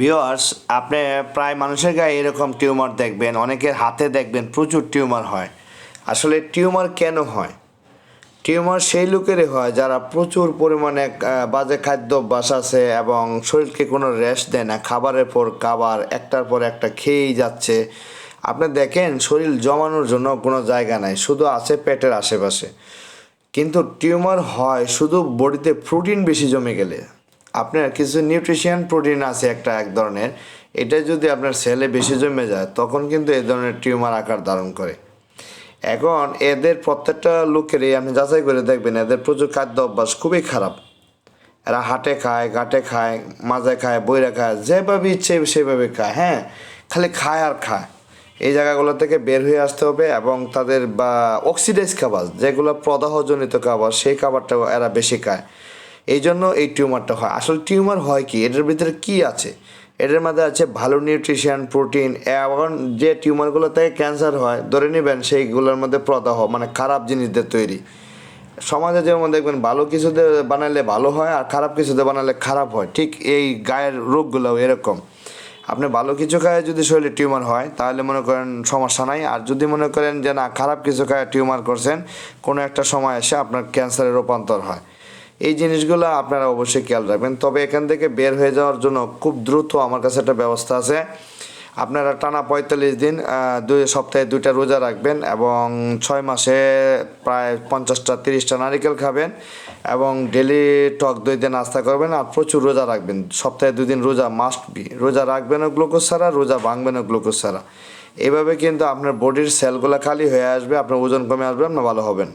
Viewers আপনি প্রায় মানুষের গায়ে এরকম টিউমার দেখবেন, অনেকের হাতে দেখবেন প্রচুর টিউমার হয়। আসলে টিউমার কেন হয়? টিউমার সেই লোকেরই হয় যারা প্রচুর পরিমাণে বাজে খাদ্য অভ্যাস আছে এবং শরীরকে কোনো রেস্ট দেয় না, খাবারের পর খাবার, একটার পর একটা খেয়েই যাচ্ছে। আপনি দেখেন, শরীর জমানোর জন্য কোনো জায়গা নাই, শুধু আছে পেটের আশেপাশে। কিন্তু টিউমার হয় শুধু বডিতে প্রোটিন বেশি জমে গেলে। আপনার কিছু নিউট্রিশিয়ান প্রোটিন আছে একটা, এক ধরনের। এটা যদি আপনার সেলে বেশি জমে যায়, তখন কিন্তু এই ধরনের টিউমার আকার ধারণ করে। এখন এদের প্রত্যেকটা লোকেরই, আপনি যাচাই করে দেখবেন, এদের প্রচুর খাদ্য অভ্যাস খুবই খারাপ। এরা হাটে খায়, ঘাটে খায় মাঝে খায়, বইরা খায়, যেভাবে ইচ্ছে সেভাবে খায় হ্যাঁ? খালি খায় আর খায়। এই জায়গাগুলো থেকে বের হয়ে আসতে হবে এবং তাদের বা অক্সিডাইজ খাবার, যেগুলো প্রদাহজনিত খাবার, সেই খাবারটা এরা বেশি খায়। এই জন্য এই টিউমারটা হয়। আসলে টিউমার হয় কি? এটার ভিতরে কি আছে? এটার মধ্যে আছে ভালো নিউট্রিশন, প্রোটিন এবং যে টিউমারগুলো থেকে ক্যান্সার হয়, ধরে নেবেন সেইগুলোর মধ্যে প্রদাহ মানে খারাপ জিনিস দিয়ে তৈরি। সমাজে যেমন দেখবেন, ভালো কিছুতে বানালে ভালো হয় আর খারাপ কিছুতে বানালে খারাপ হয়। ঠিক এই গায়ের রোগগুলো এরকম। আপনি ভালো কিছু খায় যদি শরীরে টিউমার হয়, তাহলে মনে করেন সমস্যা নাই। আর যদি মনে করেন যে না, খারাপ কিছু খায় টিউমার করছেন, কোনো একটা সময় এসে আপনার ক্যান্সারে রূপান্তর হয়। এই জিনিসগুলো আপনারা অবশ্যই খেয়াল রাখবেন। তবে এখান থেকে বের হয়ে যাওয়ার জন্য খুব দ্রুত আমার কাছে একটা ব্যবস্থা আছে। আপনারা টানা পঁয়তাল্লিশ দিন দুই সপ্তাহে দুইটা রোজা রাখবেন এবং ছয় মাসে প্রায় পঞ্চাশটা, তিরিশটা নারিকেল খাবেন এবং ডেলি টক দই দিয়ে নাস্তা করবেন আর প্রচুর রোজা রাখবেন। সপ্তাহে দুদিন রোজা মাস্ট বি রোজা রাখবেনও গ্লুকোজ ছাড়া, রোজা ভাঙবেনও গ্লুকোজ ছাড়া। এভাবে কিন্তু আপনার বডির সেলগুলো খালি হয়ে আসবে, আপনার ওজন কমে আসবে, আপনি ভালো হবেন।